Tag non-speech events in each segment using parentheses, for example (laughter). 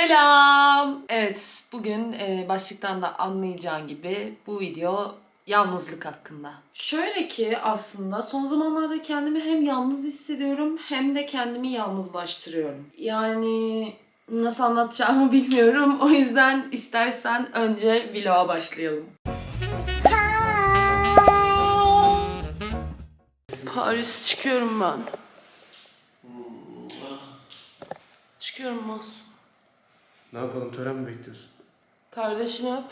Selam. Evet, bugün e, başlıktan da anlayacağın gibi bu video yalnızlık hakkında. Şöyle ki aslında son zamanlarda kendimi hem yalnız hissediyorum hem de kendimi yalnızlaştırıyorum. Yani nasıl anlatacağımı (laughs) bilmiyorum. O yüzden istersen önce vloga başlayalım. Paris çıkıyorum ben. Çıkıyorum Mahsun. Ne yapalım tören mi bekliyorsun? Kardeşini öp.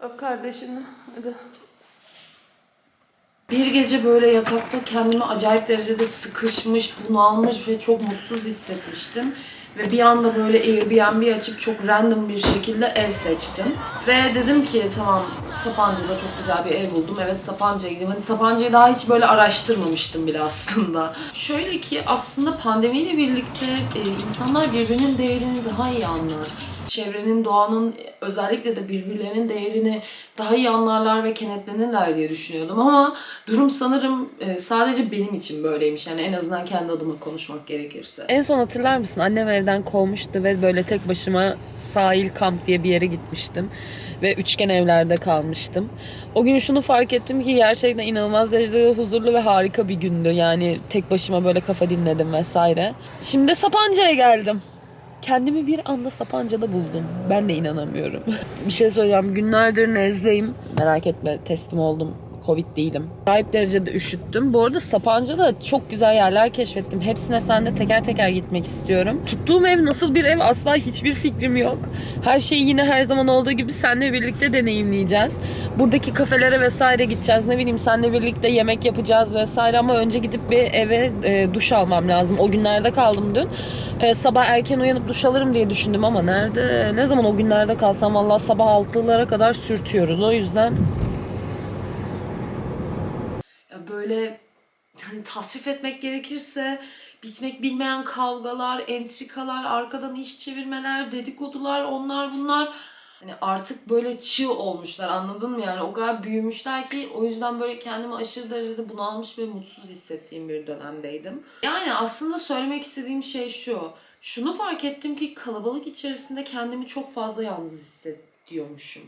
Öp kardeşini. Hadi. Bir gece böyle yatakta kendimi acayip derecede sıkışmış, bunalmış ve çok mutsuz hissetmiştim. Ve bir anda böyle Airbnb açıp çok random bir şekilde ev seçtim. Ve dedim ki tamam Sapanca'da çok güzel bir ev buldum. Evet Sapanca'ya gideyim. Hani Sapanca'yı daha hiç böyle araştırmamıştım bile aslında. (laughs) Şöyle ki aslında pandemiyle birlikte e, insanlar birbirinin değerini daha iyi anlar. Çevrenin, doğanın özellikle de birbirlerinin değerini daha iyi anlarlar ve kenetlenirler diye düşünüyordum ama durum sanırım e, sadece benim için böyleymiş. Yani en azından kendi adıma konuşmak gerekirse. En son hatırlar mısın? Annem evden kovmuştu ve böyle tek başıma sahil kamp diye bir yere gitmiştim. Ve üçgen evlerde kalmıştım. O gün şunu fark ettim ki gerçekten inanılmaz derecede huzurlu ve harika bir gündü. Yani tek başıma böyle kafa dinledim vesaire. Şimdi Sapanca'ya geldim. Kendimi bir anda Sapanca'da buldum. Ben de inanamıyorum. (laughs) bir şey söyleyeceğim. Günlerdir nezleyim. Merak etme teslim oldum. Covid değilim. Acayip derecede üşüttüm. Bu arada Sapanca'da çok güzel yerler keşfettim. Hepsine sen de teker teker gitmek istiyorum. Tuttuğum ev nasıl bir ev asla hiçbir fikrim yok. Her şeyi yine her zaman olduğu gibi seninle birlikte deneyimleyeceğiz. Buradaki kafelere vesaire gideceğiz. Ne bileyim seninle birlikte yemek yapacağız vesaire ama önce gidip bir eve e, duş almam lazım. O günlerde kaldım dün. E, sabah erken uyanıp duş alırım diye düşündüm ama nerede? Ne zaman o günlerde kalsam vallahi sabah 6'lara kadar sürtüyoruz. O yüzden böyle hani tasrif etmek gerekirse bitmek bilmeyen kavgalar, entrikalar, arkadan iş çevirmeler, dedikodular, onlar bunlar hani artık böyle çığ olmuşlar anladın mı yani o kadar büyümüşler ki o yüzden böyle kendimi aşırı derecede bunalmış ve mutsuz hissettiğim bir dönemdeydim. Yani aslında söylemek istediğim şey şu. Şunu fark ettim ki kalabalık içerisinde kendimi çok fazla yalnız hissediyormuşum.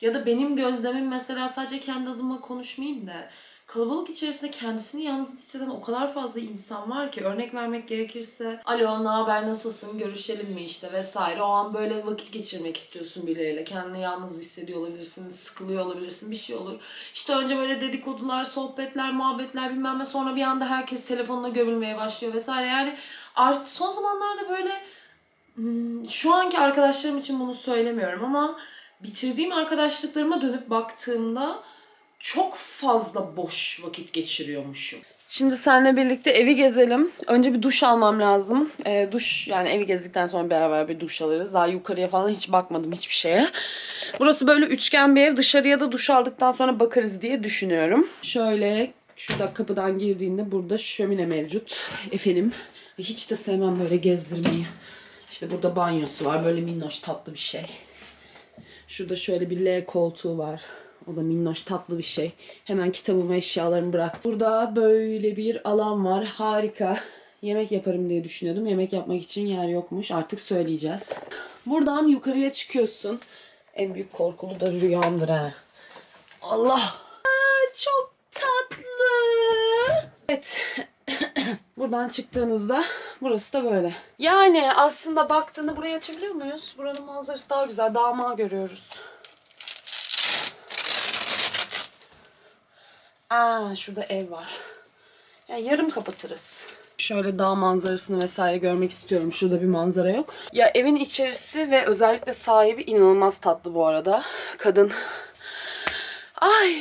Ya da benim gözlemim mesela sadece kendi adıma konuşmayayım da kalabalık içerisinde kendisini yalnız hisseden o kadar fazla insan var ki örnek vermek gerekirse alo ne haber nasılsın görüşelim mi? işte vesaire. O an böyle vakit geçirmek istiyorsun birileriyle. Kendini yalnız hissediyor olabilirsin sıkılıyor olabilirsin bir şey olur. İşte önce böyle dedikodular sohbetler muhabbetler bilmem ne sonra bir anda herkes telefonuna gömülmeye başlıyor vesaire. Yani artık son zamanlarda böyle hmm, şu anki arkadaşlarım için bunu söylemiyorum ama bitirdiğim arkadaşlıklarıma dönüp baktığımda çok fazla boş vakit geçiriyormuşum. Şimdi seninle birlikte evi gezelim. Önce bir duş almam lazım. Ee, duş yani evi gezdikten sonra beraber bir duş alırız. Daha yukarıya falan hiç bakmadım hiçbir şeye. Burası böyle üçgen bir ev. Dışarıya da duş aldıktan sonra bakarız diye düşünüyorum. Şöyle şurada kapıdan girdiğinde burada şömine mevcut. Efendim hiç de sevmem böyle gezdirmeyi. İşte burada banyosu var. Böyle minnoş tatlı bir şey. Şurada şöyle bir L koltuğu var. O da minnoş tatlı bir şey. Hemen kitabımı eşyalarımı bıraktım. Burada böyle bir alan var. Harika. Yemek yaparım diye düşünüyordum. Yemek yapmak için yer yokmuş. Artık söyleyeceğiz. Buradan yukarıya çıkıyorsun. En büyük korkulu da rüyamdır ha. Allah. Aa, çok tatlı. Evet. (clears throat) Buradan çıktığınızda burası da böyle. Yani aslında baktığında burayı açabiliyor muyuz? Buranın manzarası daha güzel. Dağmağı görüyoruz. Aa şurada ev var. Ya yarım kapatırız. Şöyle dağ manzarasını vesaire görmek istiyorum. Şurada bir manzara yok. Ya evin içerisi ve özellikle sahibi inanılmaz tatlı bu arada. Kadın. Ay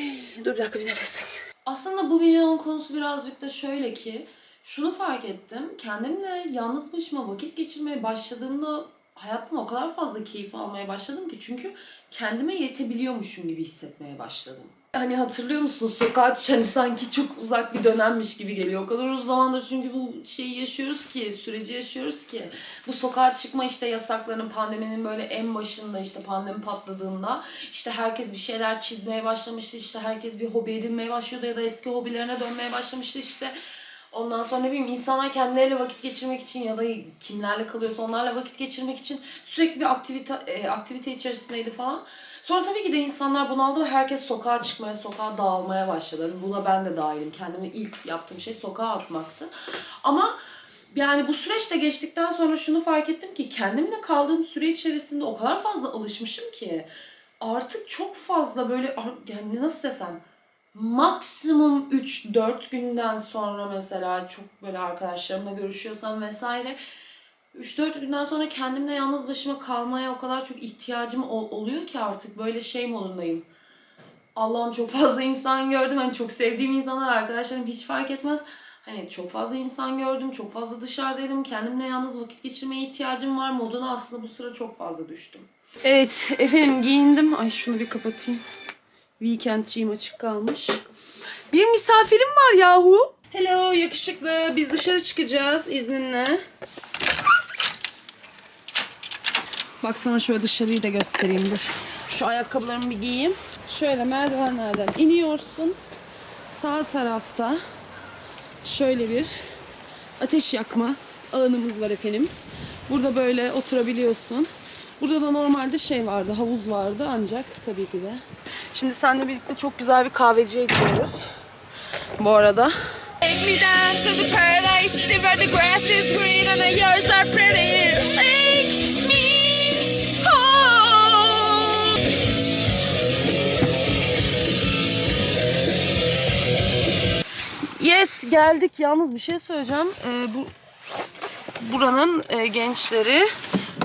dur bir dakika bir nefes alayım. Aslında bu videonun konusu birazcık da şöyle ki şunu fark ettim. Kendimle yalnız başıma vakit geçirmeye başladığımda hayatımda o kadar fazla keyif almaya başladım ki çünkü kendime yetebiliyormuşum gibi hissetmeye başladım. Hani hatırlıyor musun sokağa hani sanki çok uzak bir dönemmiş gibi geliyor. O kadar uzun zamandır çünkü bu şeyi yaşıyoruz ki, süreci yaşıyoruz ki. Bu sokağa çıkma işte yasaklarının pandeminin böyle en başında işte pandemi patladığında işte herkes bir şeyler çizmeye başlamıştı. işte herkes bir hobi edinmeye başlıyordu ya da eski hobilerine dönmeye başlamıştı işte. Ondan sonra ne bileyim insanlar kendileriyle vakit geçirmek için ya da kimlerle kalıyorsa onlarla vakit geçirmek için sürekli bir aktivite e, aktivite içerisindeydi falan. Sonra tabii ki de insanlar bunaldı ve herkes sokağa çıkmaya, sokağa dağılmaya başladı. Buna ben de dahilim. Kendime ilk yaptığım şey sokağa atmaktı. Ama yani bu süreçte geçtikten sonra şunu fark ettim ki kendimle kaldığım süre içerisinde o kadar fazla alışmışım ki artık çok fazla böyle ar- yani nasıl desem maksimum 3-4 günden sonra mesela çok böyle arkadaşlarımla görüşüyorsam vesaire 3-4 günden sonra kendimle yalnız başıma kalmaya o kadar çok ihtiyacım ol- oluyor ki artık böyle şey modundayım. Allah'ım çok fazla insan gördüm. Hani çok sevdiğim insanlar, arkadaşlarım hiç fark etmez. Hani çok fazla insan gördüm, çok fazla dışarıdaydım. Kendimle yalnız vakit geçirmeye ihtiyacım var moduna aslında bu sıra çok fazla düştüm. Evet, efendim giyindim. Ay şunu bir kapatayım. Weekendciğim açık kalmış. Bir misafirim var yahu. Hello yakışıklı. Biz dışarı çıkacağız izninle. Bak sana şöyle dışarıyı da göstereyim dur. Şu ayakkabılarımı bir giyeyim. Şöyle merdivenlerden iniyorsun. Sağ tarafta şöyle bir ateş yakma alanımız var efendim. Burada böyle oturabiliyorsun. Burada da normalde şey vardı, havuz vardı ancak tabii ki de. Şimdi seninle birlikte çok güzel bir kahveciye gidiyoruz. Bu arada. Take me down to the paradise where the grass is green and the yards are pretty. Geldik. Yalnız bir şey söyleyeceğim. Ee, bu buranın e, gençleri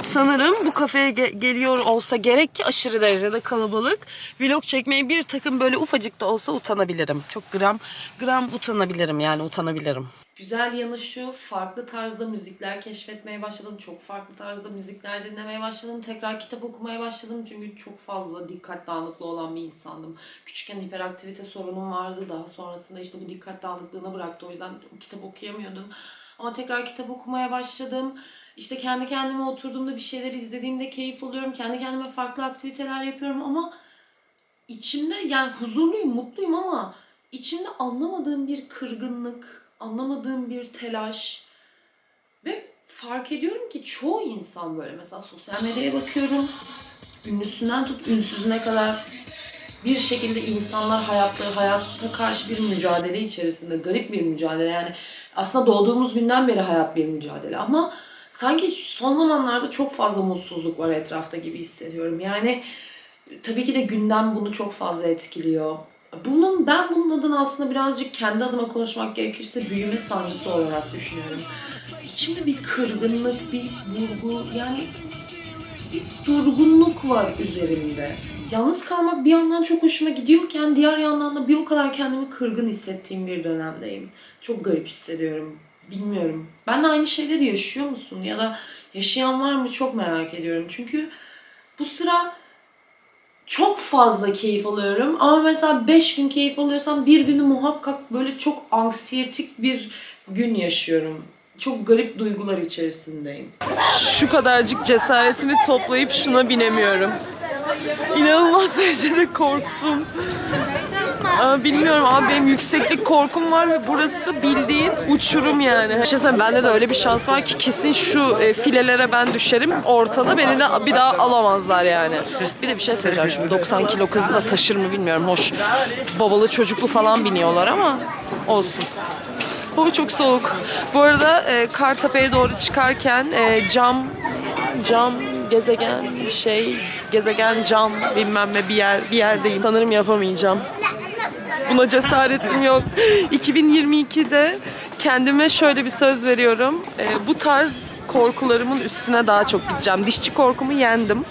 sanırım bu kafeye ge- geliyor olsa gerek ki aşırı derecede kalabalık. Vlog çekmeye bir takım böyle ufacık da olsa utanabilirim. Çok gram gram utanabilirim yani utanabilirim. Güzel yanı şu, farklı tarzda müzikler keşfetmeye başladım. Çok farklı tarzda müzikler dinlemeye başladım. Tekrar kitap okumaya başladım. Çünkü çok fazla dikkat dağınıklığı olan bir insandım. Küçükken hiperaktivite sorunum vardı. Daha sonrasında işte bu dikkat dağınıklığına bıraktı. O yüzden kitap okuyamıyordum. Ama tekrar kitap okumaya başladım. İşte kendi kendime oturduğumda bir şeyler izlediğimde keyif alıyorum. Kendi kendime farklı aktiviteler yapıyorum ama içimde yani huzurluyum, mutluyum ama içimde anlamadığım bir kırgınlık, anlamadığım bir telaş ve fark ediyorum ki çoğu insan böyle mesela sosyal medyaya bakıyorum. Ünlüsünden tut ünsüzüne kadar bir şekilde insanlar hayatta hayata karşı bir mücadele içerisinde garip bir mücadele yani aslında doğduğumuz günden beri hayat bir mücadele ama sanki son zamanlarda çok fazla mutsuzluk var etrafta gibi hissediyorum. Yani tabii ki de gündem bunu çok fazla etkiliyor. Bunun ben bunun adına aslında birazcık kendi adıma konuşmak gerekirse büyüme sancısı olarak düşünüyorum. İçimde bir kırgınlık, bir vurgu yani bir durgunluk var üzerimde. Yalnız kalmak bir yandan çok hoşuma gidiyorken diğer yandan da bir o kadar kendimi kırgın hissettiğim bir dönemdeyim. Çok garip hissediyorum. Bilmiyorum. Ben de aynı şeyleri yaşıyor musun? Ya da yaşayan var mı? Çok merak ediyorum. Çünkü bu sıra çok fazla keyif alıyorum. Ama mesela 5 gün keyif alıyorsam bir günü muhakkak böyle çok anksiyetik bir gün yaşıyorum. Çok garip duygular içerisindeyim. Şu kadarcık cesaretimi toplayıp şuna binemiyorum. İnanılmaz derecede korktum. Bilmiyorum abi benim yükseklik korkum var ve burası bildiğin uçurum yani. Bir şey bende de öyle bir şans var ki kesin şu e, filelere ben düşerim ortada beni de bir daha alamazlar yani. Bir de bir şey söyleyeceğim şimdi 90 kilo kızı da taşır mı bilmiyorum hoş. Babalı çocuklu falan biniyorlar ama olsun. Hava çok soğuk. Bu arada e, Kartepe'ye doğru çıkarken e, cam cam gezegen bir şey gezegen cam bilmem ne bir yer bir yerdeyim. Sanırım yapamayacağım. Buna cesaretim yok. 2022'de kendime şöyle bir söz veriyorum. E, bu tarz korkularımın üstüne daha çok gideceğim. Dişçi korkumu yendim.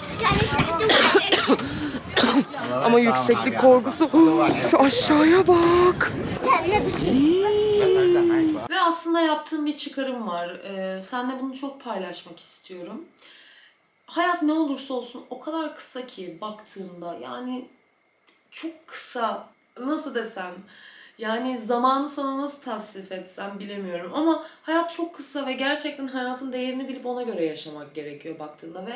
(coughs) Ama yükseklik korkusu şu aşağıya bak. Ve aslında yaptığım bir çıkarım var. Ee, seninle bunu çok paylaşmak istiyorum. Hayat ne olursa olsun o kadar kısa ki baktığında yani çok kısa nasıl desem yani zamanı sana nasıl tasnif etsem bilemiyorum ama hayat çok kısa ve gerçekten hayatın değerini bilip ona göre yaşamak gerekiyor baktığında ve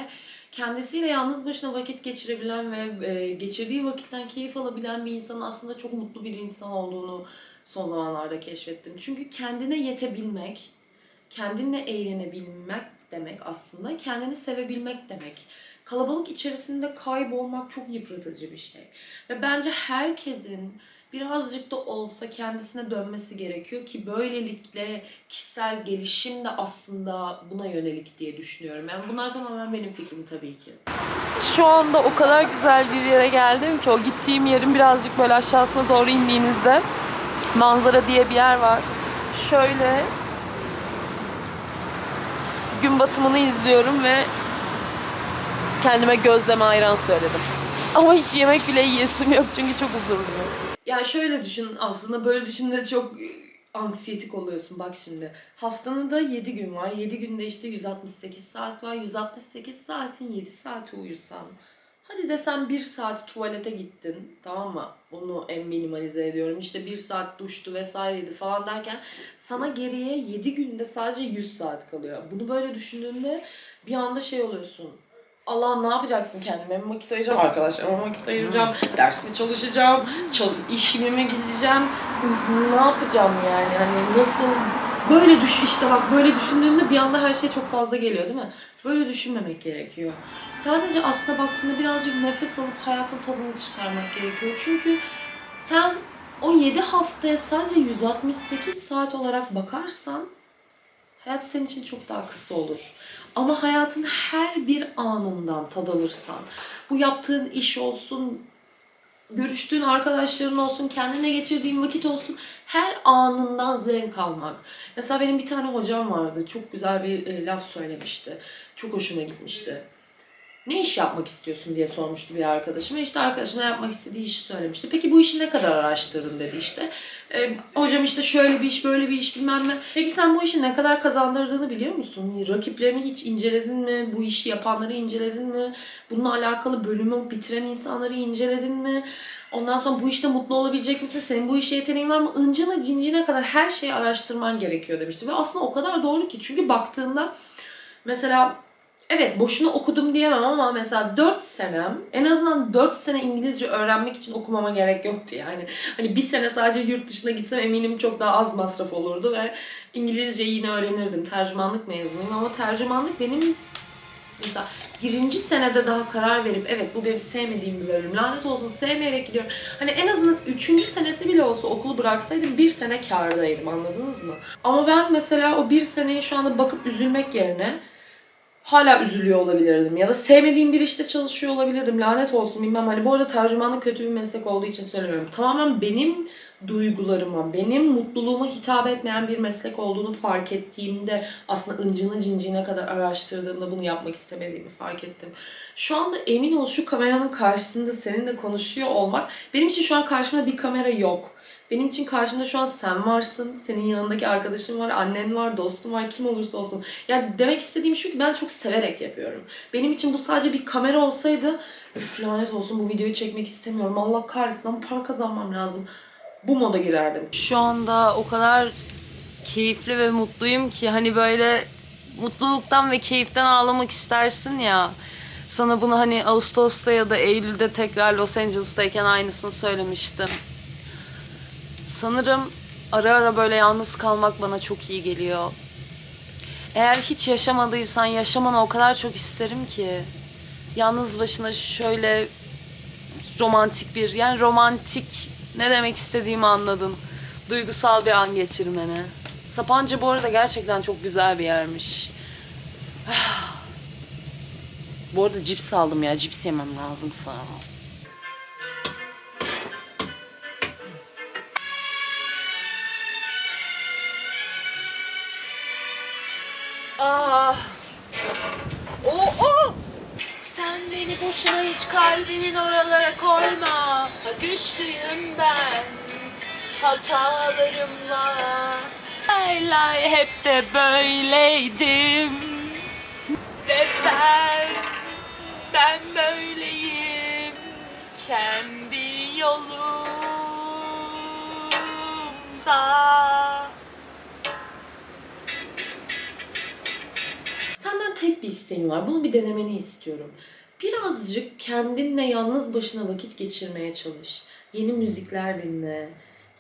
kendisiyle yalnız başına vakit geçirebilen ve e, geçirdiği vakitten keyif alabilen bir insanın aslında çok mutlu bir insan olduğunu son zamanlarda keşfettim. Çünkü kendine yetebilmek, kendinle eğlenebilmek demek aslında kendini sevebilmek demek. Kalabalık içerisinde kaybolmak çok yıpratıcı bir şey. Ve bence herkesin birazcık da olsa kendisine dönmesi gerekiyor ki böylelikle kişisel gelişim de aslında buna yönelik diye düşünüyorum. Yani bunlar tamamen benim fikrim tabii ki. Şu anda o kadar güzel bir yere geldim ki o gittiğim yerin birazcık böyle aşağısına doğru indiğinizde manzara diye bir yer var. Şöyle gün batımını izliyorum ve kendime gözleme ayran söyledim. Ama hiç yemek bile yiyesim yok çünkü çok huzurluyum. Ya şöyle düşün aslında böyle düşündüğünde çok e, anksiyetik oluyorsun. Bak şimdi haftanın da 7 gün var. 7 günde işte 168 saat var. 168 saatin 7 saati uyusan. Hadi desem 1 saat tuvalete gittin tamam mı? Onu en minimalize ediyorum. İşte 1 saat duştu vesaireydi falan derken sana geriye 7 günde sadece 100 saat kalıyor. Bunu böyle düşündüğünde bir anda şey oluyorsun. Allah'ım ne yapacaksın kendime mi vakit ayıracağım, arkadaşlarıma vakit ayıracağım, ders mi çalışacağım, çal- işime mi gideceğim, ne yapacağım yani hani nasıl böyle düş işte bak böyle düşündüğünde bir anda her şey çok fazla geliyor değil mi? Böyle düşünmemek gerekiyor. Sadece aslında baktığında birazcık nefes alıp hayatın tadını çıkarmak gerekiyor. Çünkü sen o 7 haftaya sadece 168 saat olarak bakarsan hayat senin için çok daha kısa olur. Ama hayatın her bir anından tad alırsan, bu yaptığın iş olsun, görüştüğün arkadaşların olsun, kendine geçirdiğin vakit olsun, her anından zevk almak. Mesela benim bir tane hocam vardı, çok güzel bir e, laf söylemişti. Çok hoşuma gitmişti. Ne iş yapmak istiyorsun diye sormuştu bir arkadaşıma. İşte arkadaşım ne yapmak istediği işi söylemişti. Peki bu işi ne kadar araştırdın dedi işte. E, hocam işte şöyle bir iş, böyle bir iş bilmem ne. Peki sen bu işin ne kadar kazandırdığını biliyor musun? Rakiplerini hiç inceledin mi? Bu işi yapanları inceledin mi? Bununla alakalı bölümü bitiren insanları inceledin mi? Ondan sonra bu işte mutlu olabilecek misin? Senin bu işe yeteneğin var mı? Incine cincine kadar her şeyi araştırman gerekiyor demişti. Ve aslında o kadar doğru ki. Çünkü baktığında mesela Evet boşuna okudum diyemem ama mesela 4 senem en azından 4 sene İngilizce öğrenmek için okumama gerek yoktu yani. Hani bir sene sadece yurt dışına gitsem eminim çok daha az masraf olurdu ve İngilizceyi yine öğrenirdim. Tercümanlık mezunuyum ama tercümanlık benim mesela birinci senede daha karar verip evet bu benim sevmediğim bir bölüm lanet olsun sevmeyerek gidiyorum. Hani en azından üçüncü senesi bile olsa okulu bıraksaydım bir sene kârdaydım anladınız mı? Ama ben mesela o bir seneyi şu anda bakıp üzülmek yerine hala üzülüyor olabilirdim ya da sevmediğim bir işte çalışıyor olabilirdim lanet olsun bilmem hani bu arada tercümanlık kötü bir meslek olduğu için söylemiyorum tamamen benim duygularıma benim mutluluğuma hitap etmeyen bir meslek olduğunu fark ettiğimde aslında ıncına cinciğine kadar araştırdığımda bunu yapmak istemediğimi fark ettim. Şu anda emin ol şu kameranın karşısında seninle konuşuyor olmak benim için şu an karşımda bir kamera yok. Benim için karşımda şu an sen varsın, senin yanındaki arkadaşın var, annen var, dostun var, kim olursa olsun. Yani demek istediğim şu ki ben çok severek yapıyorum. Benim için bu sadece bir kamera olsaydı, üf lanet olsun bu videoyu çekmek istemiyorum, Allah kahretsin ama para kazanmam lazım. Bu moda girerdim. Şu anda o kadar keyifli ve mutluyum ki hani böyle mutluluktan ve keyiften ağlamak istersin ya. Sana bunu hani Ağustos'ta ya da Eylül'de tekrar Los Angeles'tayken aynısını söylemiştim. Sanırım ara ara böyle yalnız kalmak bana çok iyi geliyor. Eğer hiç yaşamadıysan yaşamanı o kadar çok isterim ki. Yalnız başına şöyle romantik bir yani romantik ne demek istediğimi anladın. Duygusal bir an geçirmeni. Sapanca bu arada gerçekten çok güzel bir yermiş. (sighs) bu arada cips aldım ya. Cips yemem lazım sana. Ah. Oh, oh. Sen beni boşuna hiç kalbinin oralara koyma. Güçlüyüm ben hatalarımla. Lay lay hep de böyleydim. Ve ben, ben böyleyim. Kendi yolumda. Tek bir isteğim var. Bunu bir denemeni istiyorum. Birazcık kendinle yalnız başına vakit geçirmeye çalış. Yeni müzikler dinle.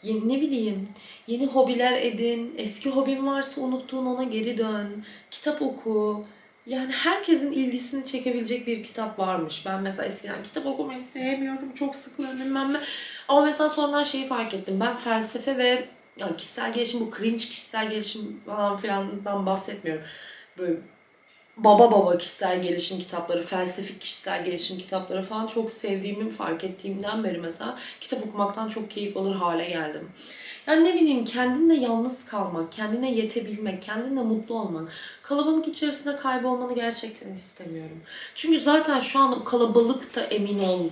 Yeni ne bileyim, yeni hobiler edin. Eski hobin varsa unuttuğun ona geri dön. Kitap oku. Yani herkesin ilgisini çekebilecek bir kitap varmış. Ben mesela eskiden kitap okumayı sevmiyorum. Çok sıkılıyorum bilmem ne. Ama mesela sonradan şeyi fark ettim. Ben felsefe ve ya kişisel gelişim, bu cringe kişisel gelişim falan filandan bahsetmiyorum. Böyle baba baba kişisel gelişim kitapları, felsefik kişisel gelişim kitapları falan çok sevdiğimi fark ettiğimden beri mesela kitap okumaktan çok keyif alır hale geldim. Yani ne bileyim kendinle yalnız kalmak, kendine yetebilmek, kendinle mutlu olmak, kalabalık içerisinde kaybolmanı gerçekten istemiyorum. Çünkü zaten şu an o kalabalık da emin ol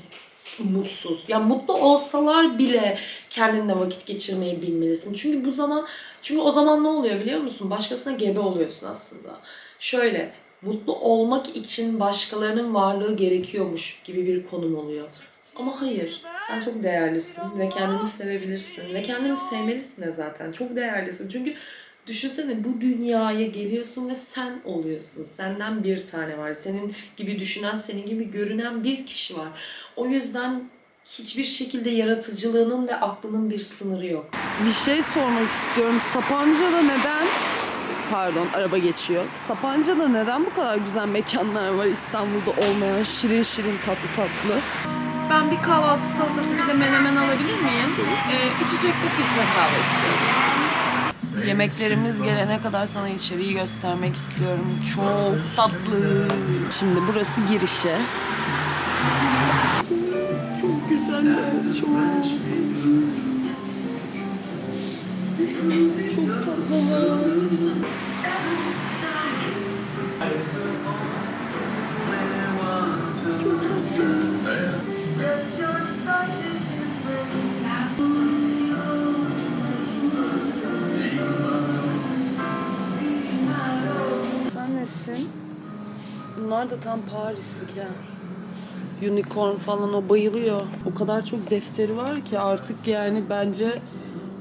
mutsuz. Ya mutlu olsalar bile kendinle vakit geçirmeyi bilmelisin. Çünkü bu zaman çünkü o zaman ne oluyor biliyor musun? Başkasına gebe oluyorsun aslında. Şöyle mutlu olmak için başkalarının varlığı gerekiyormuş gibi bir konum oluyor. Ama hayır. Sen çok değerlisin ve kendini sevebilirsin ve kendini sevmelisin de zaten. Çok değerlisin. Çünkü düşünsene bu dünyaya geliyorsun ve sen oluyorsun. Senden bir tane var. Senin gibi düşünen, senin gibi görünen bir kişi var. O yüzden hiçbir şekilde yaratıcılığının ve aklının bir sınırı yok. Bir şey sormak istiyorum. Sapanca'da neden Pardon araba geçiyor. Sapanca'da neden bu kadar güzel mekanlar var İstanbul'da olmayan şirin şirin tatlı tatlı? Ben bir kahvaltı salatası bir de menemen alabilir miyim? Ee, içecekli filtre kahve istiyorum. Yemeklerimiz gelene kadar sana içeriği göstermek istiyorum. Çok tatlı. Şimdi burası girişe. Çok güzel. Çok. Sen nesin? Bunlar da tam Parislikler. Unicorn falan o bayılıyor. O kadar çok defteri var ki artık yani bence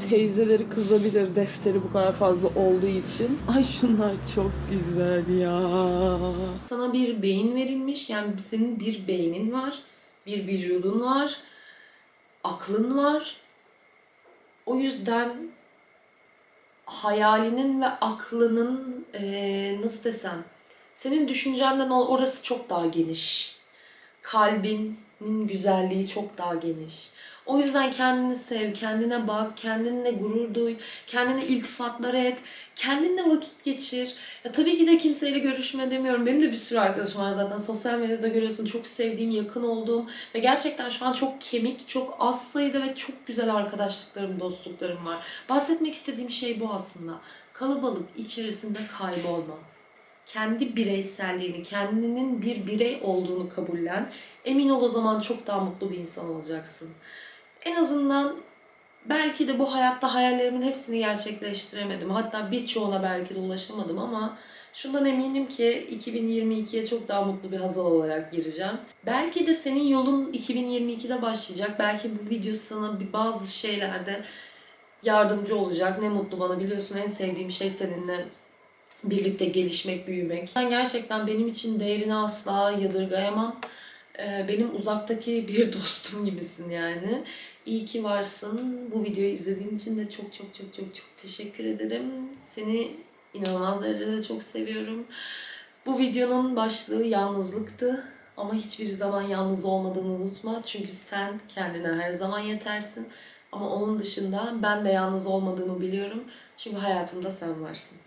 teyzeleri kızabilir defteri bu kadar fazla olduğu için. Ay şunlar çok güzel ya. Sana bir beyin verilmiş. Yani senin bir beynin var. Bir vücudun var. Aklın var. O yüzden hayalinin ve aklının eee, nasıl desem senin düşüncenden orası çok daha geniş. Kalbinin güzelliği çok daha geniş. O yüzden kendini sev, kendine bak, kendinle gurur duy, kendine iltifatlar et, kendinle vakit geçir. Ya tabii ki de kimseyle görüşme demiyorum. Benim de bir sürü arkadaşım var zaten. Sosyal medyada görüyorsun. Çok sevdiğim, yakın olduğum ve gerçekten şu an çok kemik, çok az sayıda ve çok güzel arkadaşlıklarım, dostluklarım var. Bahsetmek istediğim şey bu aslında. Kalabalık içerisinde kaybolma. Kendi bireyselliğini, kendinin bir birey olduğunu kabullen. Emin ol o zaman çok daha mutlu bir insan olacaksın. En azından belki de bu hayatta hayallerimin hepsini gerçekleştiremedim. Hatta birçoğuna belki de ulaşamadım ama şundan eminim ki 2022'ye çok daha mutlu bir Hazal olarak gireceğim. Belki de senin yolun 2022'de başlayacak. Belki bu video sana bir bazı şeylerde yardımcı olacak. Ne mutlu bana biliyorsun en sevdiğim şey seninle birlikte gelişmek, büyümek. Sen gerçekten benim için değerini asla yadırgayamam. Ee, Benim uzaktaki (laughs) bir dostum gibisin yani. İyi ki varsın. Bu videoyu izlediğin için de çok çok çok çok çok teşekkür ederim. Seni inanılmaz derecede çok seviyorum. Bu videonun başlığı yalnızlıktı. Ama hiçbir zaman yalnız olmadığını unutma. Çünkü sen kendine her zaman yetersin. Ama onun dışında ben de yalnız olmadığımı biliyorum. Çünkü hayatımda sen varsın.